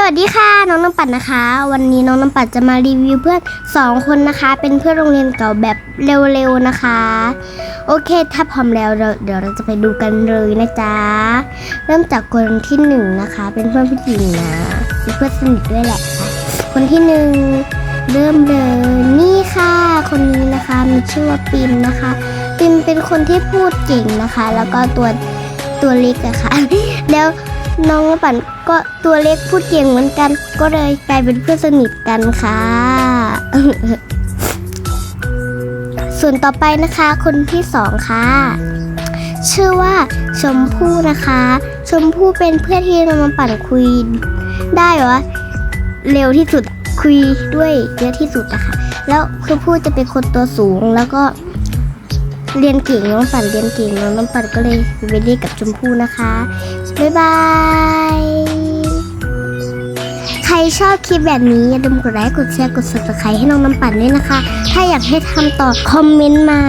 สวัสดีค่ะน้องน้ำปัดนะคะ วันนี้น้องน้ำปัดจะมารีวิวเพื่อนสองคนนะคะ เป็นเพื่อนโรงเรียนเก่าแบบเร็วๆนะคะ โอเคถ้าพร้อมแล้วเดี๋ยวเราจะไปดูกันเลยนะจ๊ะเริ่มจากคนที่หนึ่งนะคะ เป็นเพื่อนผู้หญิงนะเป็นเพื่อนสนิทด้วยแหละค่ะคนที่หนึ่งเริ่มเลยนี่ค่ะ คนนี้นะคะมีชื่อว่าปิมนะคะปิมเป็นคนที่พูดเก่งนะคะ แล้วก็ตัวตัวเล็กอะค่ะแล้ว น้องปั่นก็ตัวเล็กพูดเก่งเหมือนกัน ก็เลยกลายเป็นเพื่อนสนิทกันค่ะ ส่วนต่อไปนะคะ คนที่สองค่ะ ชื่อว่าชมพู่นะคะ ชมพู่เป็นเพื่อนที่น้องปั่นคุยได้เหรอเร็วที่สุดคุยด้วยเยอะที่สุดนะคะแล้วคือพูดจะเป็นคนตัวสูงแล้วก็เรียนเก่งน้องปั่นเรียนเก่งน้องน้ำปั่นก็เลยไปเรียนกับชมพู่นะคะ บ๊ายบาย ชอบคลิปแบบนี้ อย่าลืมกดไลค์กดแชร์กด subscribe ให้น้องน้ำปั่นด้วยนะคะ ถ้าอยากให้ทำต่อคอมเมนต์มา